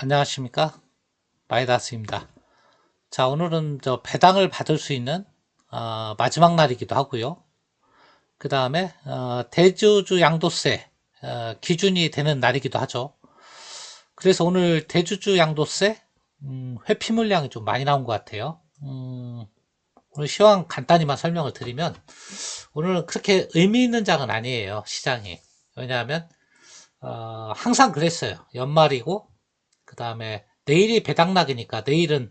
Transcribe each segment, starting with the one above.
안녕하십니까? 마이다스입니다. 자 오늘은 저 배당을 받을 수 있는 어, 마지막 날이기도 하고요. 그 다음에 어, 대주주 양도세 어, 기준이 되는 날이기도 하죠. 그래서 오늘 대주주 양도세 음, 회피 물량이 좀 많이 나온 것 같아요. 음, 오늘 시황 간단히만 설명을 드리면 오늘은 그렇게 의미 있는 장은 아니에요 시장이. 왜냐하면 어, 항상 그랬어요. 연말이고 그 다음에 내일이 배당락이니까 내일은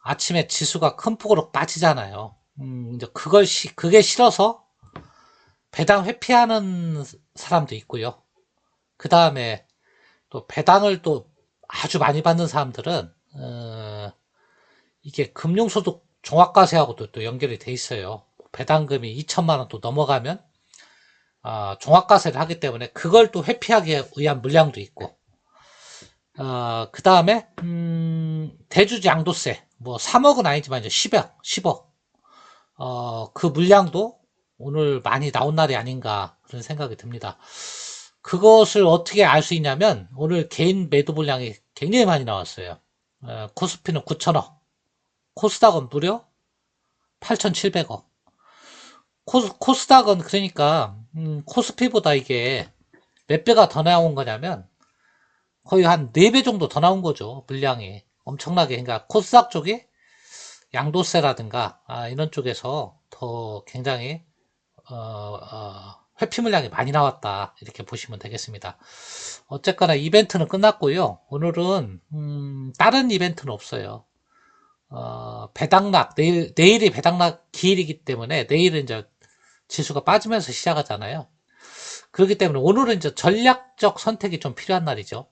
아침에 지수가 큰 폭으로 빠지잖아요. 음, 이제 그걸 시, 그게 싫어서 배당 회피하는 사람도 있고요. 그 다음에 또 배당을 또 아주 많이 받는 사람들은 어, 이게 금융소득 종합과세하고도 또 연결이 돼 있어요. 배당금이 2천만 원 또 넘어가면 어, 종합과세를 하기 때문에 그걸 또 회피하기 위한 물량도 있고 어, 그 다음에, 음, 대주주 양도세. 뭐, 3억은 아니지만 이제 10억, 10억. 어, 그 물량도 오늘 많이 나온 날이 아닌가, 그런 생각이 듭니다. 그것을 어떻게 알 수 있냐면, 오늘 개인 매도 물량이 굉장히 많이 나왔어요. 어, 코스피는 9천억. 코스닥은 무려 8,700억. 코스, 코스닥은 그러니까, 음, 코스피보다 이게 몇 배가 더 나온 거냐면, 거의 한 4배 정도 더 나온 거죠. 물량이. 엄청나게. 그러니까 코스닥 쪽이 양도세라든가 아, 이런 쪽에서 더 굉장히 어, 어, 회피 물량이 많이 나왔다. 이렇게 보시면 되겠습니다. 어쨌거나 이벤트는 끝났고요. 오늘은 음, 다른 이벤트는 없어요. 어, 배당락 내일 내일이 배당락 기일이기 때문에 내일은 이제 지수가 빠지면서 시작하잖아요. 그렇기 때문에 오늘은 이제 전략적 선택이 좀 필요한 날이죠.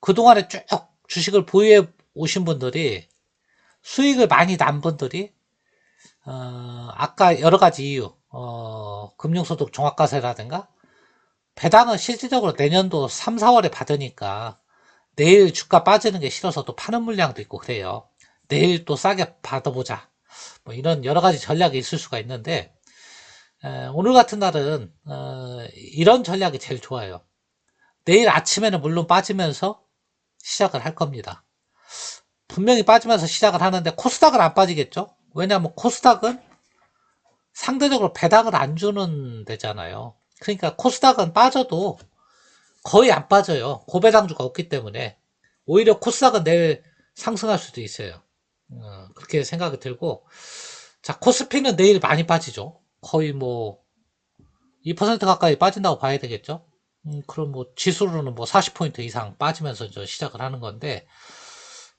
그동안에 쭉 주식을 보유해 오신 분들이 수익을 많이 난 분들이 어, 아까 여러 가지 이유 어, 금융소득 종합과세라든가 배당은 실질적으로 내년도 3, 4월에 받으니까 내일 주가 빠지는 게 싫어서 또 파는 물량도 있고 그래요. 내일 또 싸게 받아보자. 뭐 이런 여러 가지 전략이 있을 수가 있는데 에, 오늘 같은 날은 어, 이런 전략이 제일 좋아요. 내일 아침에는 물론 빠지면서 시작을 할 겁니다. 분명히 빠지면서 시작을 하는데 코스닥은 안 빠지겠죠? 왜냐하면 코스닥은 상대적으로 배당을 안 주는 데잖아요. 그러니까 코스닥은 빠져도 거의 안 빠져요. 고배당주가 없기 때문에 오히려 코스닥은 내일 상승할 수도 있어요. 어, 그렇게 생각이 들고 자 코스피는 내일 많이 빠지죠. 거의 뭐 2% 가까이 빠진다고 봐야 되겠죠. 음, 그럼 뭐 지수로는 뭐 40포인트 이상 빠지면서 저 시작을 하는 건데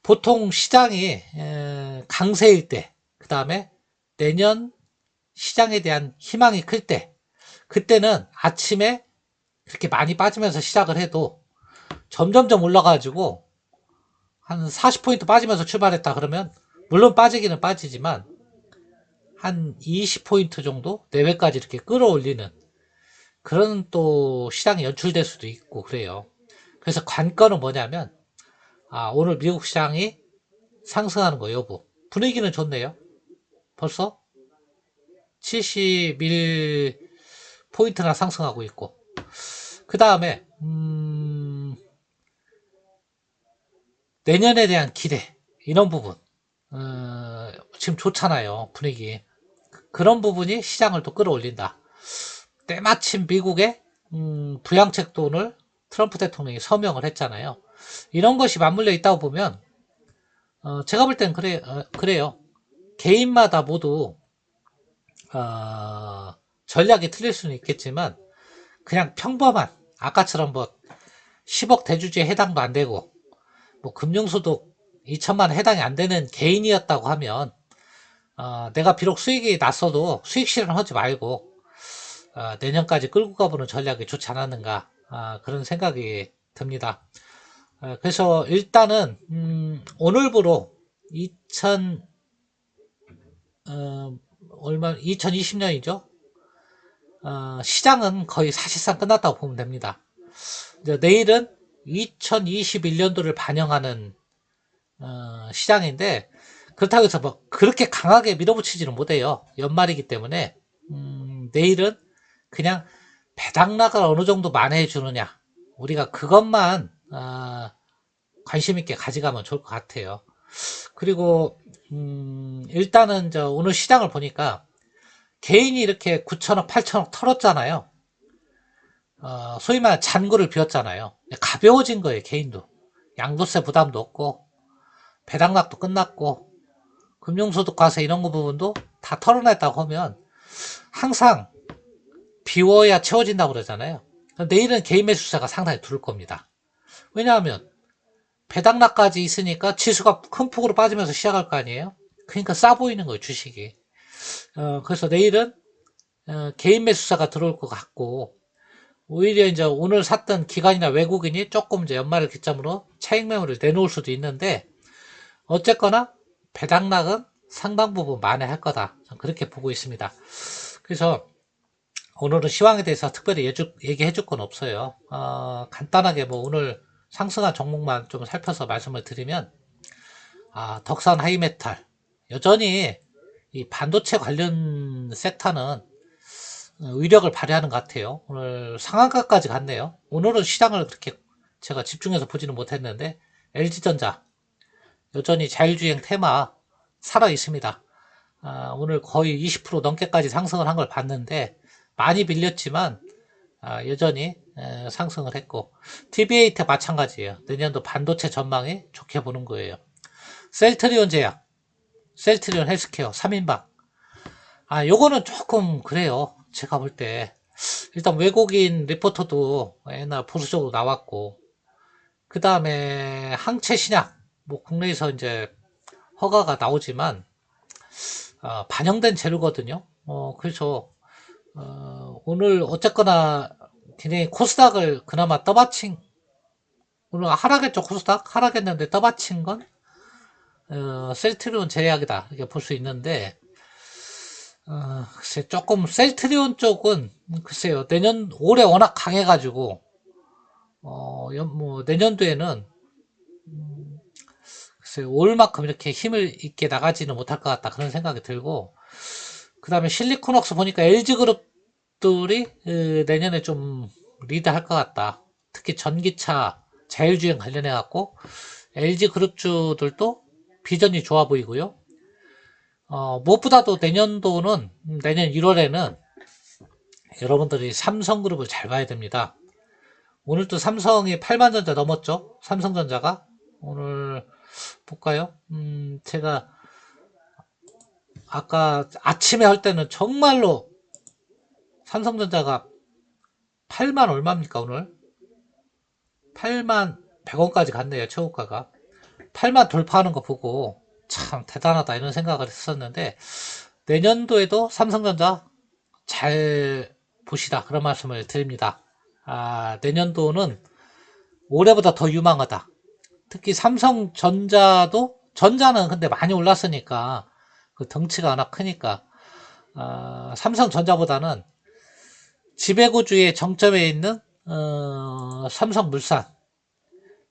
보통 시장이 에, 강세일 때, 그 다음에 내년 시장에 대한 희망이 클 때, 그때는 아침에 그렇게 많이 빠지면서 시작을 해도 점점점 올라가지고 한 40포인트 빠지면서 출발했다 그러면 물론 빠지기는 빠지지만 한 20포인트 정도 내외까지 이렇게 끌어올리는 그런 또 시장이 연출될 수도 있고 그래요. 그래서 관건은 뭐냐면 아 오늘 미국 시장이 상승하는 거 여부 분위기는 좋네요. 벌써 71 포인트나 상승하고 있고 그 다음에 음, 내년에 대한 기대 이런 부분 어, 지금 좋잖아요 분위기 그런 부분이 시장을 또 끌어올린다. 때마침 미국의 음, 부양책 돈을 트럼프 대통령이 서명을 했잖아요. 이런 것이 맞물려 있다고 보면 어, 제가 볼 땐 그래 어, 그래요. 개인마다 모두 어, 전략이 틀릴 수는 있겠지만 그냥 평범한 아까처럼 뭐 10억 대주주에 해당도 안 되고 뭐 금융소득 2천만 원 해당이 안 되는 개인이었다고 하면 어, 내가 비록 수익이 났어도 수익 실현하지 말고 어, 내년까지 끌고 가보는 전략이 좋지 않았는가 어, 그런 생각이 듭니다. 어, 그래서 일단은 음, 오늘부로 2000 어, 얼마 2020년이죠. 어, 시장은 거의 사실상 끝났다고 보면 됩니다. 내일은 2021년도를 반영하는 어, 시장인데 그렇다고 해서 뭐 그렇게 강하게 밀어붙이지는 못해요. 연말이기 때문에 음, 내일은 그냥 배당락을 어느 정도 만회해 주느냐 우리가 그것만 아, 관심 있게 가져가면 좋을 것 같아요. 그리고 음, 일단은 저 오늘 시장을 보니까 개인이 이렇게 9천억, 8천억 털었잖아요. 어, 소위 말해 잔고를 비웠잖아요. 가벼워진 거예요, 개인도. 양도세 부담도 없고, 배당락도 끝났고, 금융소득 과세 이런 거 부분도 다 털어냈다고 하면 항상 비워야 채워진다고 그러잖아요. 내일은 개인 매수세가 상당히 두를 겁니다. 왜냐하면 배당락까지 있으니까 지수가 큰 폭으로 빠지면서 시작할 거 아니에요? 그러니까 싸 보이는 거예요, 주식이. 어, 그래서 내일은 어, 개인 매수사가 들어올 것 같고 오히려 이제 오늘 샀던 기관이나 외국인이 조금 이제 연말을 기점으로 차익 매물을 내놓을 수도 있는데 어쨌거나 배당락은 상당 부분 만회할 거다. 그렇게 보고 있습니다. 그래서 오늘은 시황에 대해서 특별히 얘기해 줄 건 없어요. 어, 간단하게 뭐 오늘 상승한 종목만 좀 살펴서 말씀을 드리면 아, 덕산 하이메탈 여전히 이 반도체 관련 섹터는 위력을 발휘하는 것 같아요. 오늘 상한가까지 갔네요. 오늘은 시장을 그렇게 제가 집중해서 보지는 못했는데 LG전자 여전히 자율주행 테마 살아 있습니다. 아, 오늘 거의 20% 넘게까지 상승을 한 걸 봤는데 많이 밀렸지만 아, 여전히 에, 상승을 했고 TBAT 마찬가지예요. 내년도 반도체 전망이 좋게 보는 거예요. 셀트리온 제약, 셀트리온 헬스케어 3인방 아 요거는 조금 그래요. 제가 볼 때 일단 외국인 리포터도 옛날 보수적으로 나왔고 그 다음에 항체 신약 뭐 국내에서 이제 허가가 나오지만 어, 반영된 재료거든요. 어, 그래서 어, 오늘 어쨌거나 굉장히 코스닥을 그나마 떠받친 오늘 하락했죠 코스닥? 하락했는데 떠받친 건 어, 셀트리온 제약이다 이렇게 볼 수 있는데 어, 글쎄 조금 셀트리온 쪽은 글쎄요 내년 올해 워낙 강해가지고 어, 연- 뭐 내년도에는 음, 글쎄 올만큼 이렇게 힘을 있게 나가지는 못할 것 같다 그런 생각이 들고 그 다음에 실리콘웍스 보니까 LG 그룹들이 어, 내년에 좀 리드할 것 같다 특히 전기차 자율주행 관련해 갖고 LG 그룹주들도 비전이 좋아 보이고요. 어, 무엇보다도 내년도는 음, 내년 1월에는 여러분들이 삼성그룹을 잘 봐야 됩니다. 오늘 또 삼성이 8만 전자 넘었죠? 삼성전자가 오늘 볼까요? 음, 제가 아까 아침에 할 때는 정말로 삼성전자가 8만 얼마입니까 오늘? 8만 100원까지 갔네요 최고가가 8만 돌파하는 거 보고 참 대단하다 이런 생각을 했었는데 내년도에도 삼성전자 잘 보시다 그런 말씀을 드립니다. 아, 내년도는 올해보다 더 유망하다. 특히 삼성전자도 전자는 근데 많이 올랐으니까 그 덩치가 워낙 크니까 아, 삼성전자보다는 지배구주의 정점에 있는 어, 삼성물산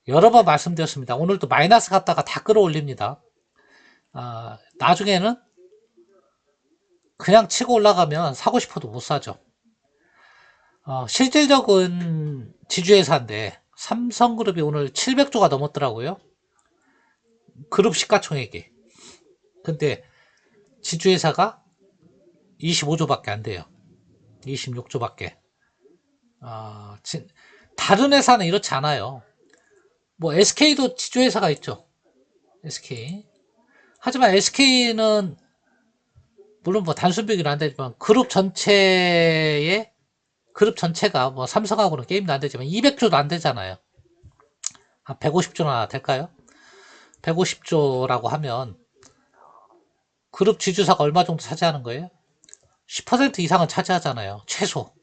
여러 번 말씀드렸습니다. 오늘도 마이너스 갔다가 다 끌어올립니다. 아, 나중에는 그냥 치고 올라가면 사고 싶어도 못 사죠. 어, 실질적인 지주회사인데 삼성그룹이 오늘 700조가 넘었더라고요. 그룹 시가총액이. 근데 지주회사가 25조밖에 안 돼요. 26조밖에. 아, 진- 다른 회사는 이렇지 않아요. 뭐 SK도 지주회사가 있죠. SK. 하지만 SK는 물론 뭐 단순 비교는 안 되지만 그룹 전체의 그룹 전체가 뭐 삼성하고는 게임도 안 되지만 200조도 안 되잖아요. 한 150조나 될까요? 150조라고 하면 그룹 지주사가 얼마 정도 차지하는 거예요? 10% 이상은 차지하잖아요. 최소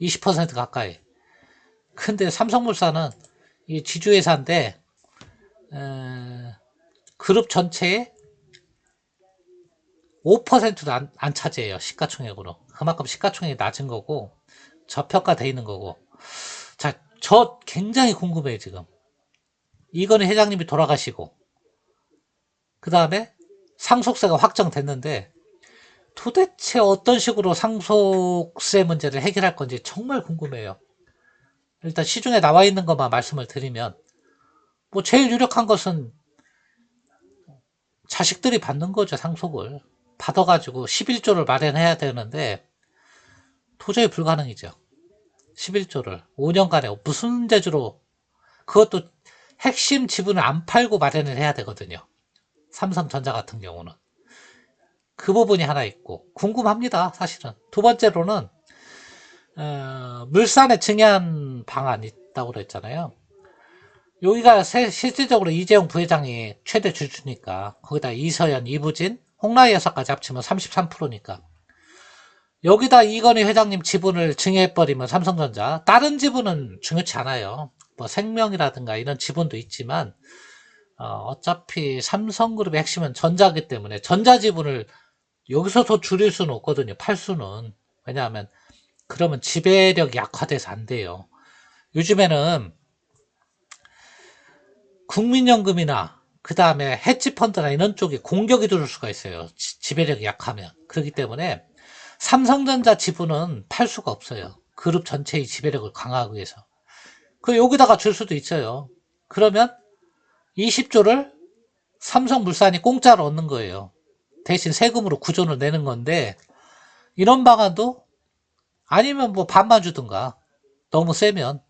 20% 가까이. 근데 삼성물산은 이 지주회사인데 에, 그룹 전체의 5%도 안, 안 차지해요 시가총액으로 그만큼 시가총액이 낮은 거고 저평가돼 있는 거고 자 저 굉장히 궁금해요 지금 이건희 회장님이 돌아가시고 그 다음에 상속세가 확정됐는데 도대체 어떤 식으로 상속세 문제를 해결할 건지 정말 궁금해요. 일단 시중에 나와 있는 것만 말씀을 드리면 뭐 제일 유력한 것은 자식들이 받는 거죠 상속을. 받아가지고 11조를 마련해야 되는데 도저히 불가능이죠. 11조를 5년간에 무슨 재주로 그것도 핵심 지분을 안 팔고 마련을 해야 되거든요 삼성전자 같은 경우는. 그 부분이 하나 있고 궁금합니다 사실은. 두 번째로는 어, 물산에 증여한 방안이 있다고 그랬잖아요. 여기가 세- 실질적으로 이재용 부회장이 최대 주주니까 거기다 이서연, 이부진, 홍라희 여사까지 합치면 33%니까. 여기다 이건희 회장님 지분을 증여해버리면 삼성전자. 다른 지분은 중요치 않아요. 뭐 생명이라든가 이런 지분도 있지만 어, 차피 삼성그룹의 핵심은 전자기 때문에 전자 지분을 여기서 더 줄일 수는 없거든요 팔 수는 왜냐하면 그러면 지배력이 약화돼서 안 돼요 요즘에는 국민연금이나 그 다음에 헤지펀드나 이런 쪽에 공격이 들어올 수가 있어요. 지- 지배력이 약하면. 그렇기 때문에 삼성전자 지분은 팔 수가 없어요. 그룹 전체의 지배력을 강화하기 위해서. 그 여기다가 줄 수도 있어요. 그러면 20조를 삼성물산이 공짜로 얻는 거예요. 대신 세금으로 구조를 내는 건데 이런 방안도 아니면 뭐 반만 주든가 너무 세면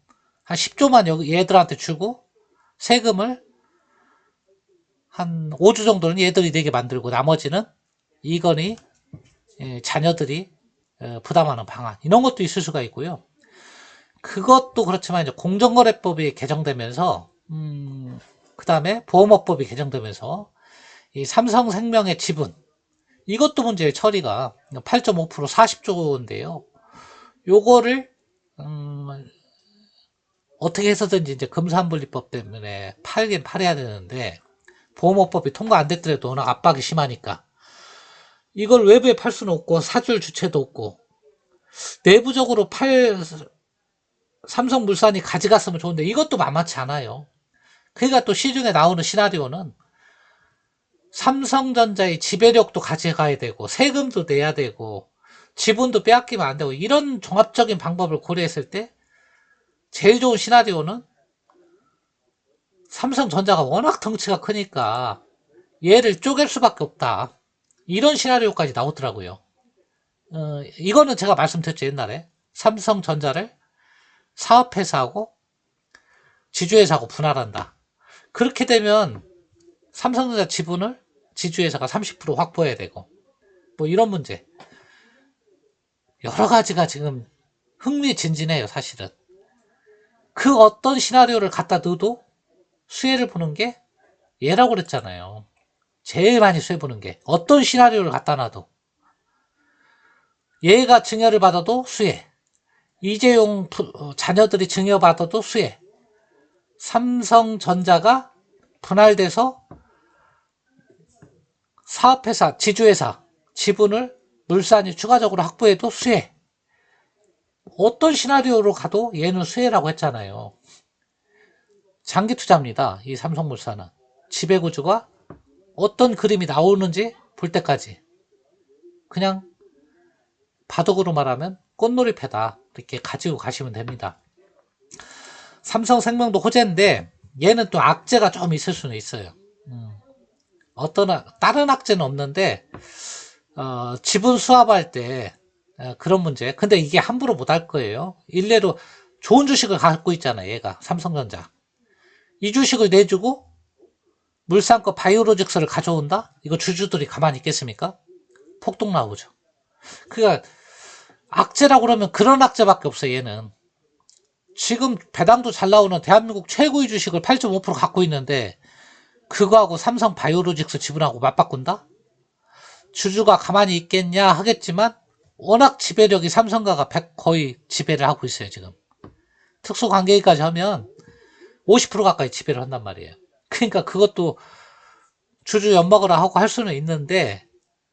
한 10조만 여기 얘들한테 주고 세금을 한 5주 정도는 얘들이 내게 만들고 나머지는 이건희 예, 자녀들이 어, 부담하는 방안 이런 것도 있을 수가 있고요. 그것도 그렇지만 이제 공정거래법이 개정되면서 음, 그 다음에 보험업법이 개정되면서 이 삼성생명의 지분 이것도 문제의 처리가 8.5% 40조인데요. 요거를 음, 어떻게 해서든지 이제 금산분리법 때문에 팔긴 팔아야 되는데 보험업법이 통과 안 됐더라도 워낙 압박이 심하니까 이걸 외부에 팔 수는 없고 사줄 주체도 없고 내부적으로 팔 삼성물산이 가져갔으면 좋은데 이것도 만만치 않아요. 그러니까 또 시중에 나오는 시나리오는 삼성전자의 지배력도 가져가야 되고 세금도 내야 되고 지분도 빼앗기면 안 되고 이런 종합적인 방법을 고려했을 때 제일 좋은 시나리오는 삼성전자가 워낙 덩치가 크니까 얘를 쪼갤 수밖에 없다. 이런 시나리오까지 나오더라고요. 어, 이거는 제가 말씀드렸죠, 옛날에. 삼성전자를 사업회사하고 지주회사하고 분할한다. 그렇게 되면 삼성전자 지분을 지주회사가 30% 확보해야 되고, 뭐 이런 문제. 여러 가지가 지금 흥미진진해요, 사실은. 그 어떤 시나리오를 갖다 넣어도 수혜를 보는 게 얘라고 그랬잖아요. 제일 많이 수혜 보는 게 어떤 시나리오를 갖다 놔도 얘가 증여를 받아도 수혜 이재용 부- 어, 자녀들이 증여받아도 수혜 삼성전자가 분할돼서 사업회사 지주회사 지분을 물산이 추가적으로 확보해도 수혜 어떤 시나리오로 가도 얘는 수혜라고 했잖아요. 장기 투자입니다. 이 삼성물산은. 지배구조가 어떤 그림이 나오는지 볼 때까지. 그냥 바둑으로 말하면 꽃놀이 패다. 이렇게 가지고 가시면 됩니다. 삼성생명도 호재인데 얘는 또 악재가 좀 있을 수는 있어요. 음. 어떤, 악- 다른 악재는 없는데, 어, 지분 수합할 때 어, 그런 문제. 근데 이게 함부로 못 할 거예요. 일례로 좋은 주식을 갖고 있잖아, 얘가. 삼성전자. 이 주식을 내주고 물산거 바이오로직스를 가져온다? 이거 주주들이 가만히 있겠습니까? 폭동 나오죠. 그러니까 악재라고 그러면 그런 악재밖에 없어요, 얘는. 지금 배당도 잘 나오는 대한민국 최고의 주식을 8.5% 갖고 있는데 그거하고 삼성 바이오로직스 지분하고 맞바꾼다? 주주가 가만히 있겠냐 하겠지만 워낙 지배력이 삼성가가 100 거의 지배를 하고 있어요, 지금. 특수관계까지 하면 50% 가까이 지배를 한단 말이에요. 그러니까 그것도 주주 엿먹으라 하고 할 수는 있는데,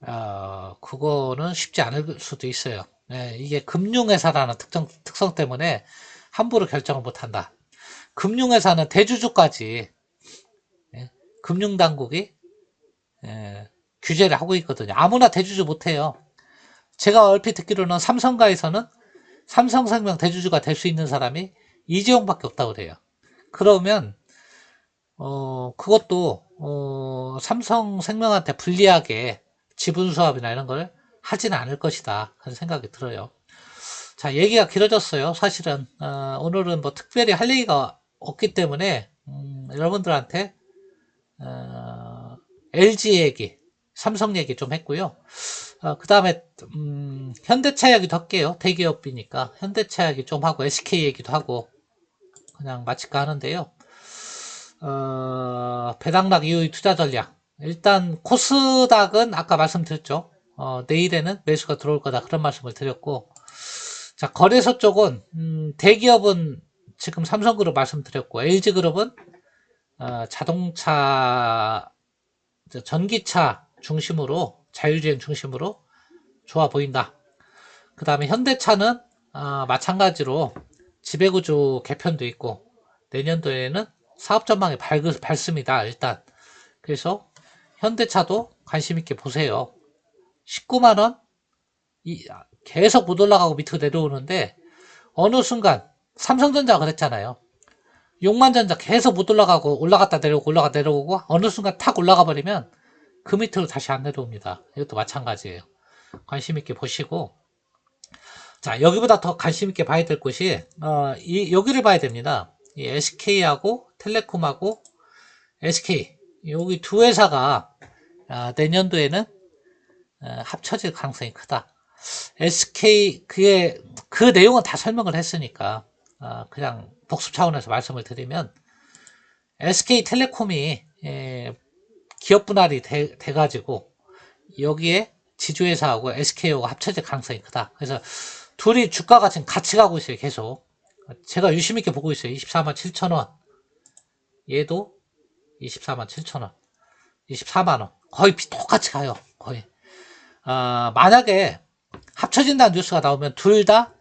어, 그거는 쉽지 않을 수도 있어요. 예, 이게 금융회사라는 특정, 특성 때문에 함부로 결정을 못 한다. 금융회사는 대주주까지, 예, 금융당국이, 예, 규제를 하고 있거든요. 아무나 대주주 못해요. 제가 얼핏 듣기로는 삼성가에서는 삼성생명 대주주가 될 수 있는 사람이 이재용밖에 없다고 그래요. 그러면 어 그것도 어 삼성생명한테 불리하게 지분 수합이나 이런 걸 하지는 않을 것이다 그런 생각이 들어요. 자 얘기가 길어졌어요. 사실은 어, 오늘은 뭐 특별히 할 얘기가 없기 때문에 음, 여러분들한테 어, LG 얘기, 삼성 얘기 좀 했고요. 어, 그 다음에 음, 현대차 얘기도 할게요. 대기업이니까 현대차 얘기 좀 하고 SK 얘기도 하고 그냥 마칠까 하는데요. 어, 배당락 이후의 투자 전략. 일단 코스닥은 아까 말씀드렸죠. 어, 내일에는 매수가 들어올 거다 그런 말씀을 드렸고 자 거래소 쪽은 음, 대기업은 지금 삼성그룹 말씀드렸고 LG그룹은 어, 자동차 저 전기차 중심으로 자율주행 중심으로 좋아 보인다. 그 다음에 현대차는 어, 마찬가지로 지배구조 개편도 있고 내년도에는 사업 전망이 밝, 밝습니다. 일단 그래서 현대차도 관심 있게 보세요. 19만 원 이, 계속 못 올라가고 밑으로 내려오는데 어느 순간 삼성전자 그랬잖아요. 용만전자 계속 못 올라가고 올라갔다 내려오고 올라갔다 내려오고 어느 순간 탁 올라가 버리면 그 밑으로 다시 안 내려옵니다. 이것도 마찬가지예요. 관심 있게 보시고 자 여기보다 더 관심 있게 봐야 될 곳이 어, 이 여기를 봐야 됩니다. 이 SK하고 텔레콤하고 SK 여기 두 회사가 아, 내년도에는 어, 합쳐질 가능성이 크다. SK 그게 그 내용은 다 설명을 했으니까 아, 그냥 복습 차원에서 말씀을 드리면 SK텔레콤이 예, 기업 분할이 돼, 돼가지고 여기에 지주회사하고 SK하고 합쳐질 가능성이 크다. 그래서 둘이 주가가 지금 같이 가고 있어요. 계속 제가 유심 있게 보고 있어요. 24만 7천 원. 얘도 24만 7천 원. 24만 원. 거의 비- 똑같이 가요. 거의. 아, 만약에 합쳐진다는 뉴스가 나오면 둘다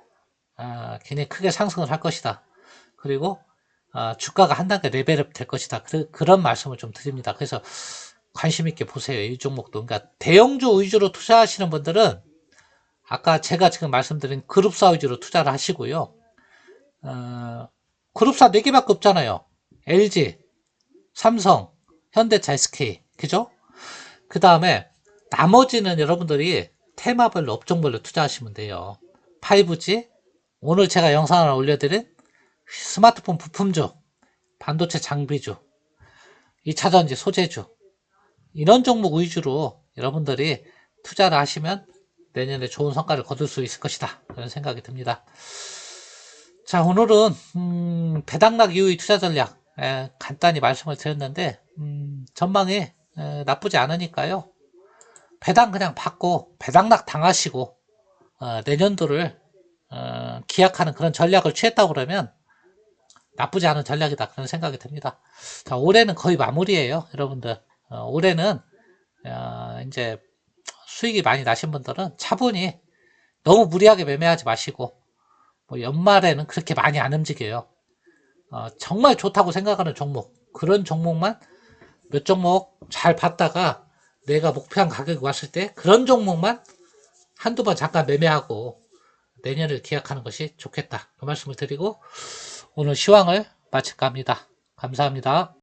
아, 굉장히 크게 상승을 할 것이다. 그리고 아, 주가가 한 단계 레벨업 될 것이다. 그, 그런 말씀을 좀 드립니다. 그래서 관심 있게 보세요. 이 종목도. 그러니까 대형주 위주로 투자하시는 분들은 아까 제가 지금 말씀드린 그룹사 위주로 투자를 하시고요. 어, 그룹사 4개밖에 없잖아요. LG, 삼성, 현대차, SK. 그죠? 그 다음에 나머지는 여러분들이 테마별로 업종별로 투자하시면 돼요. 5G, 오늘 제가 영상 하나 올려드린 스마트폰 부품주, 반도체 장비주, 2차전지 소재주, 이런 종목 위주로 여러분들이 투자를 하시면 내년에 좋은 성과를 거둘 수 있을 것이다. 그런 생각이 듭니다. 자, 오늘은, 음, 배당락 이후의 투자 전략, 에, 간단히 말씀을 드렸는데, 음, 전망이 에, 나쁘지 않으니까요. 배당 그냥 받고, 배당락 당하시고, 어, 내년도를, 어, 기약하는 그런 전략을 취했다고 그러면, 나쁘지 않은 전략이다. 그런 생각이 듭니다. 자, 올해는 거의 마무리예요 여러분들. 어, 올해는, 어, 이제, 수익이 많이 나신 분들은 차분히 너무 무리하게 매매하지 마시고, 뭐 연말에는 그렇게 많이 안 움직여요. 어, 정말 좋다고 생각하는 종목, 그런 종목만 몇 종목 잘 봤다가 내가 목표한 가격이 왔을 때 그런 종목만 한두 번 잠깐 매매하고 내년을 기약하는 것이 좋겠다. 그 말씀을 드리고 오늘 시황을 마칠까 합니다. 감사합니다.